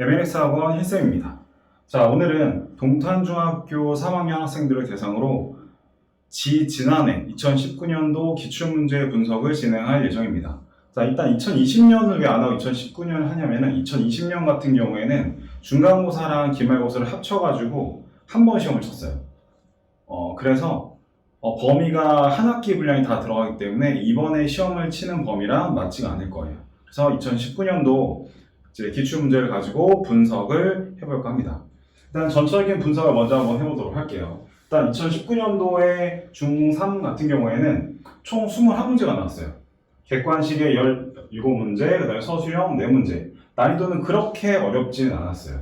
안녕하세요. MNS 학원 힐쌤입니다. 자, 오늘은 동탄중학교 3학년 학생들을 대상으로 지 지난해 2019년도 기출문제 분석을 진행할 예정입니다. 자, 일단 2020년을 왜 안 하고 2019년을 하냐면은 2020년 같은 경우에는 중간고사랑 기말고사를 합쳐가지고 한 번 시험을 쳤어요. 어, 그래서 어, 범위가 한 학기 분량이 다 들어가기 때문에 이번에 시험을 치는 범위랑 맞지가 않을 거예요. 그래서 2019년도 이제 기출 문제를 가지고 분석을 해볼까 합니다. 일단 전체적인 분석을 먼저 한번 해보도록 할게요. 일단 2019년도에 중3 같은 경우에는 총 21문제가 나왔어요. 객관식에 17문제, 그 다음에 서술형 4문제. 난이도는 그렇게 어렵지는 않았어요.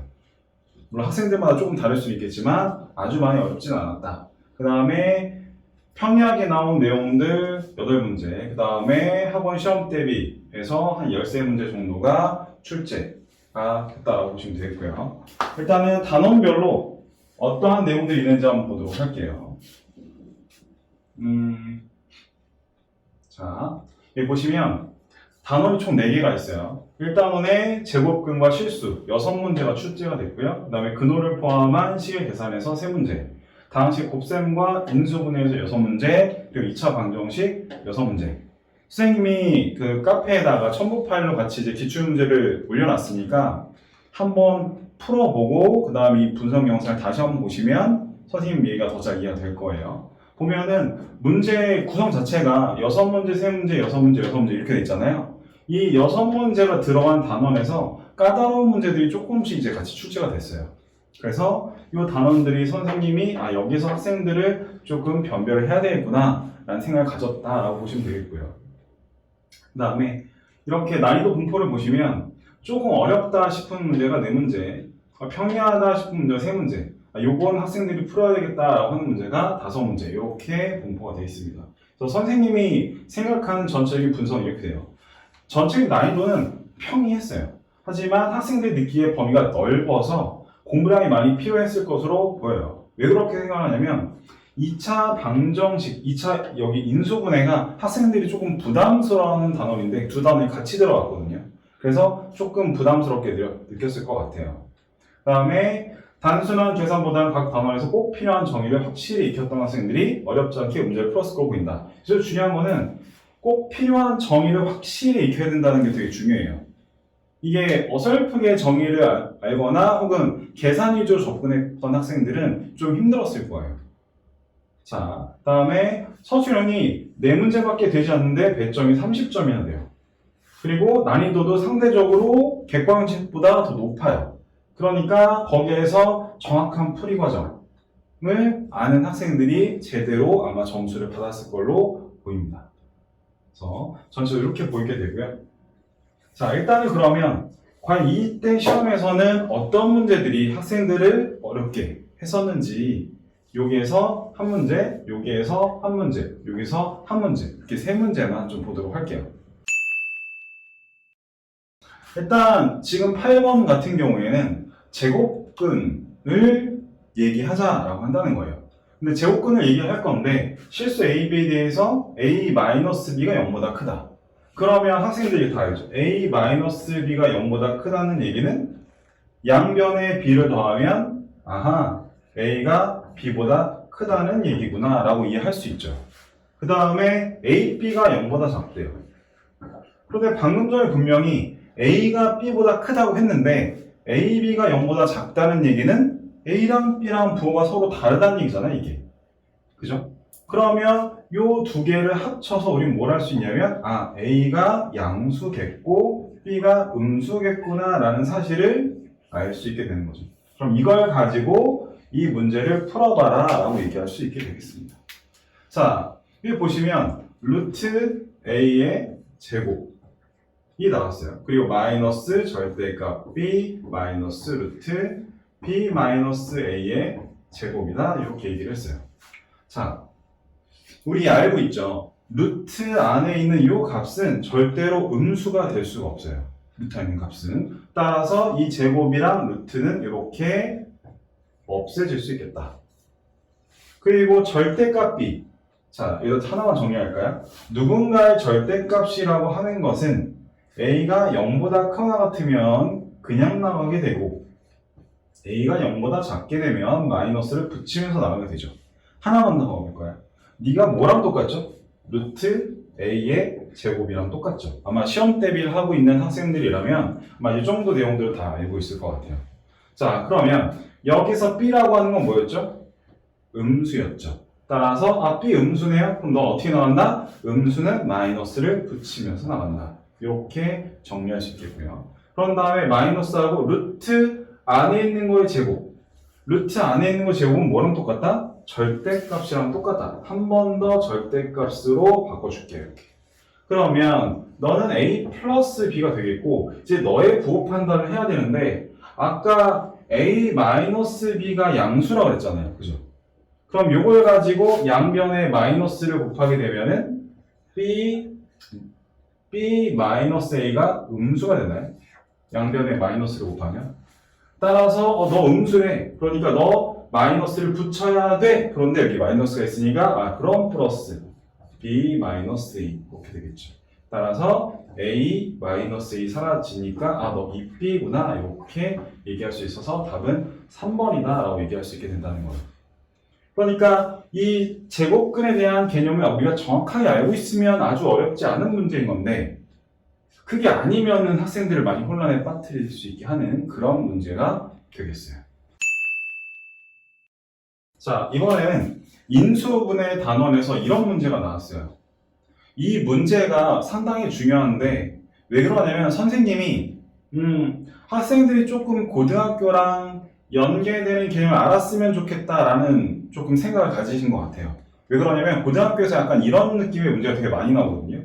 물론 학생들마다 조금 다를 수 있겠지만 아주 많이 어렵지는 않았다. 그 다음에 평이하게 나온 내용들 8문제, 그 다음에 학원 시험 대비해서 한 13문제 정도가 출제가 됐다고 보시면 되겠고요. 일단은 단원별로 어떠한 내용들이 있는지 한번 보도록 할게요. 음, 자, 여기 보시면 단원이 총 4개가 있어요. 1단원에 제곱근과 실수 6문제가 출제가 됐고요. 그 다음에 근호를 포함한 시계 계산에서 3문제, 다항식 곱셈과 인수분해에서 6문제, 그리고 2차 방정식 6문제. 선생님이 그 카페에다가 첨부 파일로 같이 이제 기출 문제를 올려놨으니까 한번 풀어보고 그 다음에 이 분석 영상을 다시 한번 보시면 선생님 얘기가 더 잘 이해가 될 거예요. 보면은 문제 구성 자체가 여섯 문제, 세 문제, 여섯 문제, 여섯 문제 이렇게 돼 있잖아요. 이 여섯 문제가 들어간 단원에서 까다로운 문제들이 조금씩 이제 같이 출제가 됐어요. 그래서 이 단원들이 선생님이 아 여기서 학생들을 조금 변별을 해야 되겠구나 라는 생각을 가졌다라고 보시면 되겠고요. 그 다음에 이렇게 난이도 분포를 보시면 조금 어렵다 싶은 문제가 네 문제, 아, 평이하다 싶은 문제가 세 문제, 아, 요건 학생들이 풀어야 되겠다라고 하는 문제가 다섯 문제 이렇게 분포가 되어 있습니다. 그래서 선생님이 생각하는 전체적인 분석이 이렇게 돼요. 전체적인 난이도는 평이했어요. 하지만 학생들 느끼기에 범위가 넓어서 공부량이 많이 필요했을 것으로 보여요. 왜 그렇게 생각하냐면 2차 방정식, 2차 여기 인수분해가 학생들이 조금 부담스러워하는 단원인데 두 단원이 같이 들어갔거든요. 그래서 조금 부담스럽게 느- 느꼈을 것 같아요. 그 다음에 단순한 계산보다는 각 단원에서 꼭 필요한 정의를 확실히 익혔던 학생들이 어렵지 않게 문제를 풀었을 거 보인다. 그래서 중요한 거는 꼭 필요한 정의를 확실히 익혀야 된다는 게 되게 중요해요. 이게 어설프게 정의를 알- 알거나 혹은 계산 위주로 접근했던 학생들은 좀 힘들었을 거예요. 자, 다음에 서술형이 4문제밖에 되지 않는데 배점이 30점이나 돼요. 그리고 난이도도 상대적으로 객관식보다 더 높아요. 그러니까 거기에서 정확한 풀이 과정을 아는 학생들이 제대로 아마 점수를 받았을 걸로 보입니다. 그래서 전체적으로 이렇게 보이게 되고요. 자, 일단은 그러면 과연 이때 시험에서는 어떤 문제들이 학생들을 어렵게 했었는지 여기에서 한 문제, 여기에서 한 문제, 여기서 한 문제 이렇게 세 문제만 좀 보도록 할게요. 일단 지금 8번 같은 경우에는 제곱근을 얘기하자라고 한다는 거예요. 근데 제곱근을 얘기할 건데 실수 A, B에 대해서 A-B가 0보다 크다. 그러면 학생들이 다 알죠. A-B가 0보다 크다는 얘기는 양변에 B를 더하면 아하 A가 B보다 크다는 얘기구나 라고 이해할 수 있죠. 그 다음에 A, B가 0보다 작대요. 그런데 방금 전에 분명히 A가 B보다 크다고 했는데 A, B가 0보다 작다는 얘기는 A랑 B랑 부호가 서로 다르다는 얘기잖아요, 이게. 그죠? 그러면 요 두 개를 합쳐서 우리는 뭘할 수 있냐면 아, A가 양수겠고 B가 음수겠구나 라는 사실을 알 수 있게 되는 거죠. 그럼 이걸 가지고 이 문제를 풀어봐라 라고 얘기할 수 있게 되겠습니다. 자, 여기 보시면 루트 A의 제곱이 나왔어요. 그리고 마이너스 절대값 B 마이너스 루트 B 마이너스 A의 제곱이다. 이렇게 얘기를 했어요. 자, 우리 알고 있죠. 루트 안에 있는 이 값은 절대로 음수가 될 수가 없어요. 루트 안에 있는 값은. 따라서 이 제곱이랑 루트는 이렇게 없애질 수 있겠다. 그리고 절대값 B. 자, 이거 하나만 정리할까요? 누군가의 절대값이라고 하는 것은 A가 0보다 크거나 같으면 그냥 나가게 되고 a가 0보다 작게 되면 마이너스를 붙이면서 나가게 되죠. 하나만 더 먹을 거야. 네가 뭐랑 똑같죠? 루트 a의 제곱이랑 똑같죠. 아마 시험 대비를 하고 있는 학생들이라면 아마 이 정도 내용들을 다 알고 있을 것 같아요. 자, 그러면 여기서 b라고 하는 건 뭐였죠? 음수였죠. 따라서 아 b 음수네요. 그럼 너 어떻게 나간다? 음수는 마이너스를 붙이면서 나간다. 이렇게 정리할 수 있겠고요. 그런 다음에 마이너스하고 루트 안에 있는 거의 제곱. 루트 안에 있는 거 제곱은 뭐랑 똑같다? 절대값이랑 똑같다. 한 번 더 절대값으로 바꿔줄게요. 이렇게. 그러면 너는 a 플러스 b가 되겠고 이제 너의 부호 판단을 해야 되는데 아까 a 마이너스 b가 양수라고 그랬잖아요. 그죠? 그럼 요걸 가지고 양변에 마이너스를 곱하게 되면은 b b 마이너스 a가 음수가 되나요? 양변에 마이너스를 곱하면 따라서 어, 너 음수래. 그러니까 너 마이너스를 붙여야 돼. 그런데 여기 마이너스가 있으니까 아 그럼 플러스 b 마이너스 a 이렇게 되겠죠. 따라서 a 마이너스 a 사라지니까 아너이 b구나 이렇게 얘기할 수 있어서 답은 3번이다 라고 얘기할 수 있게 된다는 거예요. 그러니까 이 제곱근에 대한 개념을 우리가 정확하게 알고 있으면 아주 어렵지 않은 문제인 건데 그게 아니면은 학생들을 많이 혼란에 빠뜨릴 수 있게 하는 그런 문제가 되겠어요. 자, 이번에는 인수분해 단원에서 이런 문제가 나왔어요. 이 문제가 상당히 중요한데 왜 그러냐면 선생님이 음, 학생들이 조금 고등학교랑 연계되는 개념을 알았으면 좋겠다라는 조금 생각을 가지신 것 같아요. 왜 그러냐면 고등학교에서 약간 이런 느낌의 문제가 되게 많이 나오거든요.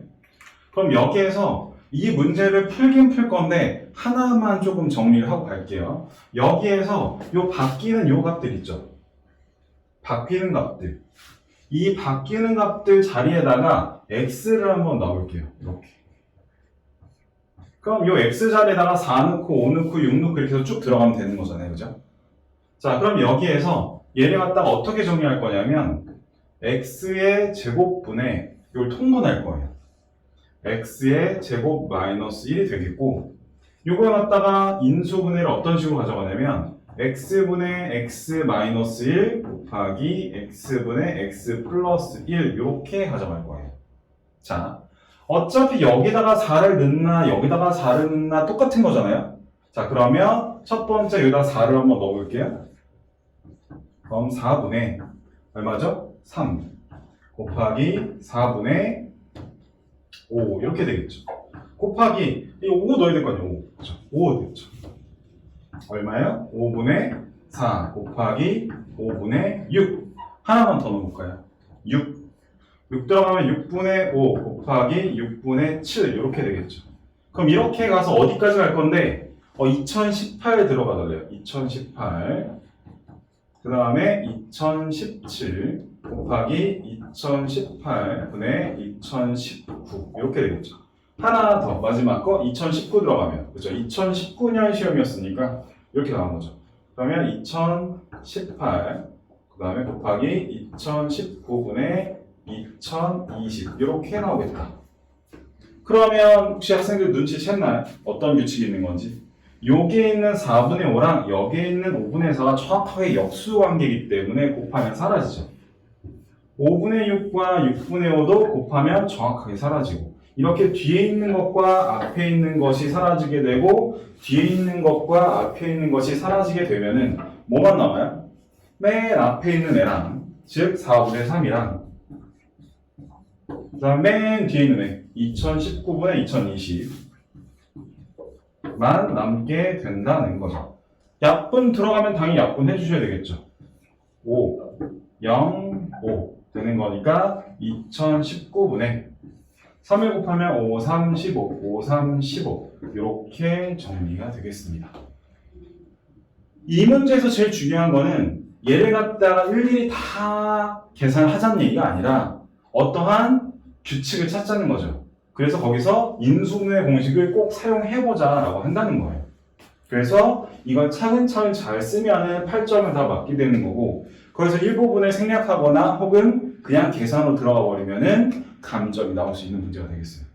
그럼 여기에서 이 문제를 풀긴 풀 건데 하나만 조금 정리를 하고 갈게요. 여기에서 요 바뀌는 요 값들 있죠. 바뀌는 값들. 이 바뀌는 값들 자리에다가 x를 한번 넣어볼게요. 이렇게. 그럼 요 x 자리에다가 4 넣고 5 넣고 6 넣고 이렇게 해서 쭉 들어가면 되는 거잖아요. 그죠? 자, 그럼 여기에서 얘를 갖다가 어떻게 정리할 거냐면 x의 제곱분에 이걸 통분할 거예요. x의 제곱 마이너스 1이 되겠고 이걸 갖다가 인수분해를 어떤 식으로 가져가냐면 x분의 x 마이너스 1 곱하기 x분의 x 플러스 1 이렇게 가져갈 거예요. 자, 어차피 여기다가 4를 넣나 여기다가 4를 넣나 똑같은 거잖아요. 자, 그러면 첫 번째 여기다 4를 한번 넣어볼게요. 그럼 4분의 얼마죠? 3 곱하기 4분의 5 이렇게 되겠죠. 곱하기 이 5 넣어야 될 거 아니에요. 5. 그렇죠? 5 되겠죠. 얼마예요? 5분의 4 곱하기 5분의 6 하나만 더 넣어볼까요? 6 6 들어가면 6분의 5 곱하기 6분의 7 이렇게 되겠죠. 그럼 이렇게 가서 어디까지 갈 건데 어, 2018 들어가달래요. 2018 그 다음에 2017 곱하기 2018분의 2019 이렇게 되겠죠. 하나 더 마지막 거 2019 들어가면 그죠? 2019년 시험이었으니까 이렇게 나온 거죠. 그러면 2018 그다음에 곱하기 2019분의 2020 이렇게 나오겠다. 그러면 혹시 학생들 눈치챘나요? 어떤 규칙이 있는 건지? 여기에 있는 4분의 5랑 여기에 있는 5분의 4가 정확하게 역수 관계이기 때문에 곱하면 사라지죠. 5분의 6과 6분의 5도 곱하면 정확하게 사라지고 이렇게 뒤에 있는 것과 앞에 있는 것이 사라지게 되고 뒤에 있는 것과 앞에 있는 것이 사라지게 되면은 뭐만 남아요? 맨 앞에 있는 애랑 즉 4분의 3이랑 그 다음 맨 뒤에 있는 애 2019분의 2020만 남게 된다는 거죠. 약분 들어가면 당연히 약분 해주셔야 되겠죠. 5, 0, 5 되는 거니까 2019분에 3을 곱하면 5, 3, 15, 5, 3, 15 이렇게 정리가 되겠습니다. 이 문제에서 제일 중요한 거는 얘를 갖다가 일일이 다 계산하자는 얘기가 아니라 어떠한 규칙을 찾자는 거죠. 그래서 거기서 인수분해 공식을 꼭 사용해보자 라고 한다는 거예요. 그래서 이걸 차근차근 잘 쓰면은 8점을 다 맞게 되는 거고 거기서 일부분을 생략하거나 혹은 그냥 계산으로 들어가 버리면은 감점이 나올 수 있는 문제가 되겠어요.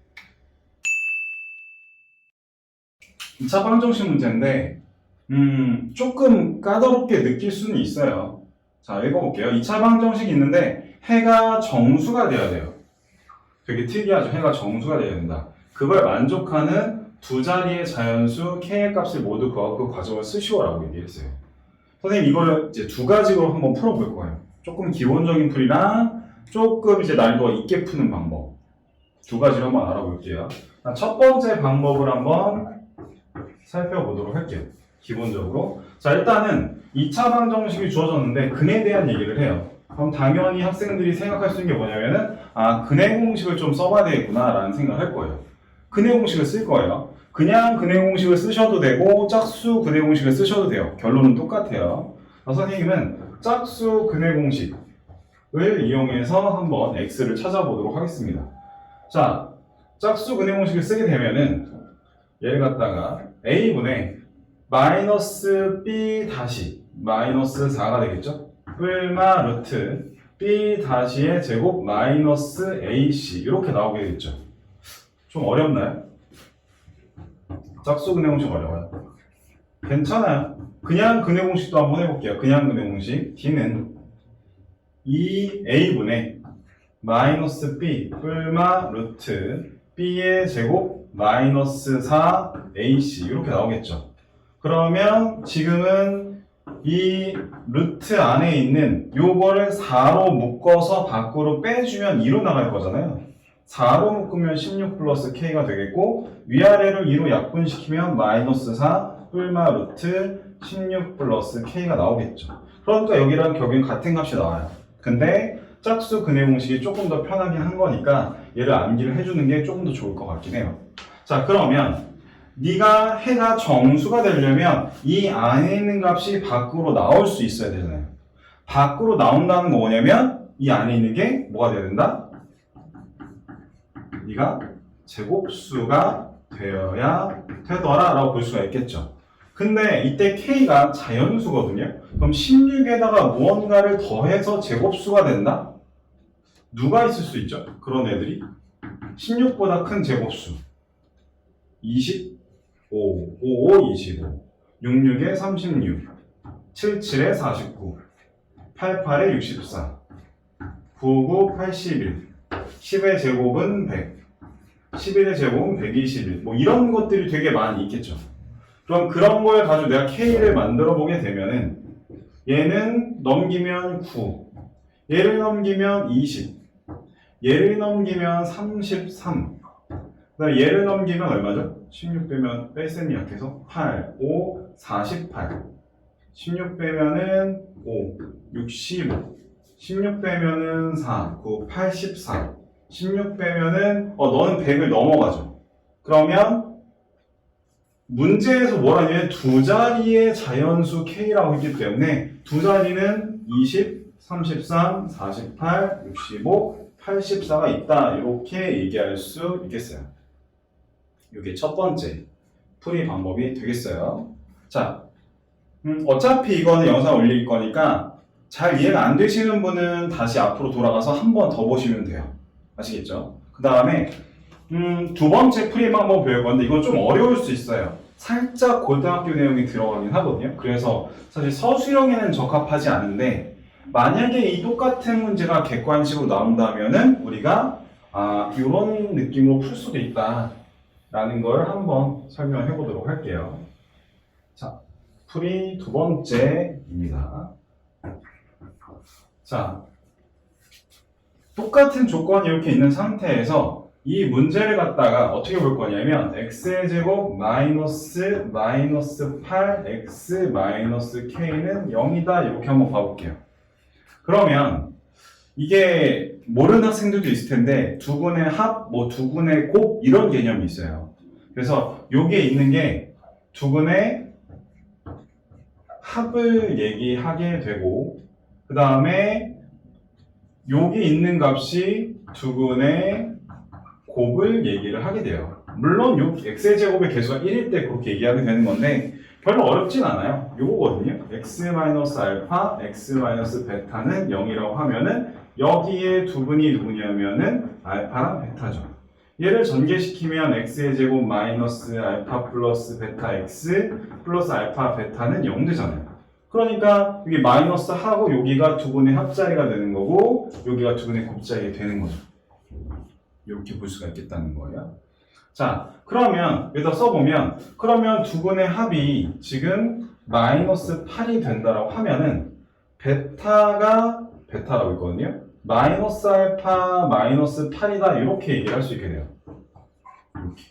2차 방정식 문제인데 음, 조금 까다롭게 느낄 수는 있어요. 자, 읽어볼게요. 2차 방정식이 있는데 해가 정수가 돼야 돼요. 되게 특이하죠. 해가 정수가 돼야 된다. 그걸 만족하는 두 자리의 자연수 k의 값을 모두 구하고 그 과정을 쓰시오라고 얘기했어요. 선생님 이거를 이제 두 가지로 한번 풀어볼 거예요. 조금 기본적인 풀이랑 조금 이제 난이도가 있게 푸는 방법 두 가지를 한번 알아볼게요. 자, 첫 번째 방법을 한번 살펴보도록 할게요. 기본적으로 자 일단은 2차 방정식이 주어졌는데 근에 대한 얘기를 해요. 그럼 당연히 학생들이 생각할 수 있는 게 뭐냐면은 아 근해 공식을 좀 써봐야 되겠구나라는 생각을 할 거예요. 근해 공식을 쓸 거예요. 그냥 근해 공식을 쓰셔도 되고 짝수 근해 공식을 쓰셔도 돼요. 결론은 똑같아요. 자, 선생님은 짝수 근해 공식 을 이용해서 한번 x를 찾아보도록 하겠습니다. 자, 짝수 근해 공식을 쓰게 되면은 얘를 갖다가 a분의 마이너스 b 다시 마이너스 4가 되겠죠? 뿔마 루트 b 다시의 제곱 마이너스 ac 이렇게 나오게 되겠죠? 좀 어렵나요? 짝수 근해 공식 어려워요. 괜찮아요. 그냥 근해 공식도 한번 해볼게요. 그냥 근해 공식 d는 2a분의 마이너스 b 뿔마 루트 b의 제곱 마이너스 4ac 이렇게 나오겠죠. 그러면 지금은 이 루트 안에 있는 요거를 4로 묶어서 밖으로 빼주면 2로 나갈 거잖아요. 4로 묶으면 16 플러스 k가 되겠고 위아래를 2로 약분시키면 마이너스 4 뿔마 루트 16 플러스 k가 나오겠죠. 그러니까 여기랑 격인 같은 값이 나와요. 근데 짝수 근해 공식이 조금 더 편하긴 한 거니까 얘를 암기를 해주는 게 조금 더 좋을 것 같긴 해요. 자 그러면 네가 해가 정수가 되려면 이 안에 있는 값이 밖으로 나올 수 있어야 되잖아요. 밖으로 나온다는 건 뭐냐면 이 안에 있는 게 뭐가 돼야 된다? 네가 제곱수가 되어야 되더라 라고 볼 수가 있겠죠. 근데 이때 k가 자연수거든요. 그럼 16에다가 무언가를 더해서 제곱수가 된다? 누가 있을 수 있죠? 그런 애들이 16보다 큰 제곱수 25, 55, 25 66에 36 77에 49 88에 64 99, 81 10의 제곱은 100 11의 제곱은 121. 뭐 이런 것들이 되게 많이 있겠죠. 그럼 그런 걸 가지고 내가 K를 만들어 보게 되면은 얘는 넘기면 9, 얘를 넘기면 20, 얘를 넘기면 33, 그다음 얘를 넘기면 얼마죠? 16 빼면 뺄셈이 약해서 8, 5, 48, 16 빼면은 5, 65, 16 빼면은 4, 9, 84. 16 빼면은 어 너는 100을 넘어가죠. 그러면 문제에서 뭐라냐면 두 자리의 자연수 k라고 했기 때문에 두 자리는 20, 33, 48, 65, 84가 있다 이렇게 얘기할 수 있겠어요. 이게 첫 번째 풀이 방법이 되겠어요. 자, 음, 어차피 이거는 영상 올릴 거니까 잘 이해가 안 되시는 분은 다시 앞으로 돌아가서 한 번 더 보시면 돼요. 아시겠죠? 그 다음에 음, 두 번째 방법 배울 건데 이건 좀 어려울 수 있어요. 살짝 고등학교 내용이 들어가긴 하거든요. 그래서 사실 서술형에는 적합하지 않은데 만약에 이 똑같은 문제가 객관식으로 나온다면은 우리가 아, 이런 느낌으로 풀 수도 있다라는 걸 한번 설명해 보도록 할게요. 자, 풀이 두 번째입니다. 자, 똑같은 조건이 이렇게 있는 상태에서 이 문제를 갖다가 어떻게 볼 거냐면 x의 제곱 마이너스 마이너스 8x 마이너스 k는 0이다 이렇게 한번 봐볼게요. 그러면 이게 모르는 학생들도 있을 텐데 두근의 합, 뭐 두근의 곱 이런 개념이 있어요. 그래서 여기에 있는 게 두근의 합을 얘기하게 되고 그 다음에 여기 있는 값이 두근의 곱을 얘기를 하게 돼요. 물론 요 x의 제곱의 개수가 1일 때 그렇게 얘기하게 되는 건데 별로 어렵진 않아요. 요거거든요. x-알파, x-베타는 0이라고 하면은 여기에 두근이 누구냐면은 알파랑 베타죠. 얘를 전개시키면 x의 제곱 마이너스 알파 플러스 베타 x 플러스 알파 베타는 0 되잖아요. 그러니까 여기 마이너스 하고 여기가 두 분의 합자리가 되는 거고 여기가 두 분의 곱자리가 되는 거죠. 이렇게 볼 수가 있겠다는 거예요. 자, 그러면 여기다 써보면 그러면 두 분의 합이 지금 마이너스 8이 된다라고 하면은 베타가 베타라고 있거든요. 마이너스 알파 마이너스 8이다 이렇게 얘기를 할 수 있게 돼요. 이렇게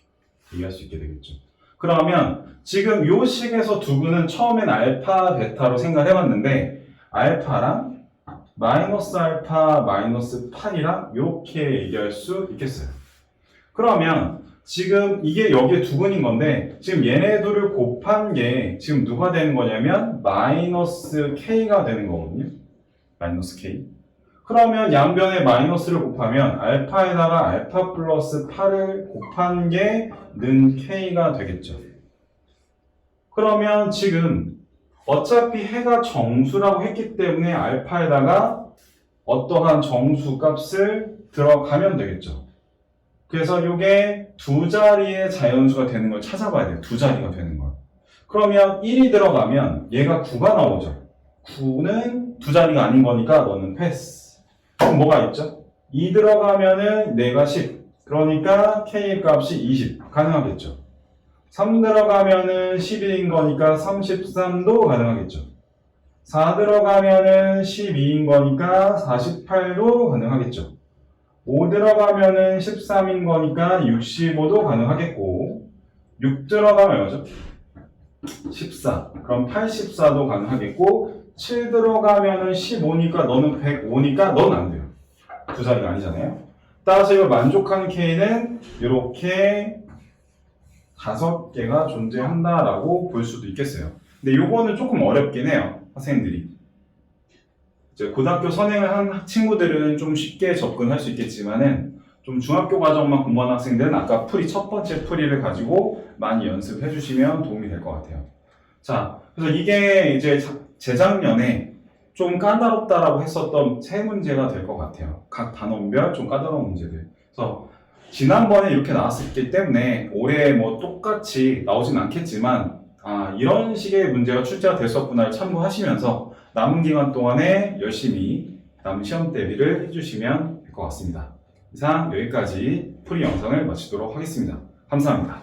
얘기할 수 있게 되겠죠. 그러면 지금 요 식에서 두 분은 처음엔 알파 베타로 생각을 해봤는데 알파랑 마이너스 알파 마이너스 8이랑 이렇게 얘기할 수 있겠어요. 그러면 지금 이게 여기에 두 분인 건데 지금 얘네들을 곱한 게 지금 누가 되는 거냐면 마이너스 k가 되는 거거든요. 마이너스 k. 그러면 양변에 마이너스를 곱하면 알파에다가 알파 플러스 8을 곱한 게 는 k가 되겠죠. 그러면 지금 어차피 해가 정수라고 했기 때문에 알파에다가 어떠한 정수 값을 들어가면 되겠죠. 그래서 이게 두 자리의 자연수가 되는 걸 찾아봐야 돼요. 두 자리가 되는 걸. 그러면 1이 들어가면 얘가 9가 나오죠. 9는 두 자리가 아닌 거니까 너는 패스. 그럼 뭐가 있죠? 2 들어가면은 내가 10. 그러니까 k 값이 20. 가능하겠죠. 3 들어가면은 11인 거니까 33도 가능하겠죠. 4 들어가면은 12인 거니까 48도 가능하겠죠. 5 들어가면은 13인 거니까 65도 가능하겠고 6 들어가면 뭐죠? 14. 그럼 84도 가능하겠고 7 들어가면은 15니까 너는 105니까 넌 안 돼요. 두 자리가 아니잖아요. 따라서 이걸 만족하는 K는 이렇게 다섯 개가 존재한다라고 볼 수도 있겠어요. 근데 요거는 조금 어렵긴 해요. 학생들이. 이제 고등학교 선행을 한 친구들은 좀 쉽게 접근할 수 있겠지만은 좀 중학교 과정만 공부하는 학생들은 아까 풀이 첫 번째 풀이를 가지고 많이 연습해 주시면 도움이 될 것 같아요. 자, 그래서 이게 이제 자- 재작년에 좀 까다롭다라고 했었던 세 문제가 될 것 같아요. 각 단원별 좀 까다로운 문제들. 그래서 지난번에 이렇게 나왔었기 때문에 올해 뭐 똑같이 나오진 않겠지만 아, 이런 식의 문제가 출제가 됐었구나를 참고하시면서 남은 기간 동안에 열심히 남은 시험 대비를 해주시면 될 것 같습니다. 이상 여기까지 풀이 영상을 마치도록 하겠습니다. 감사합니다.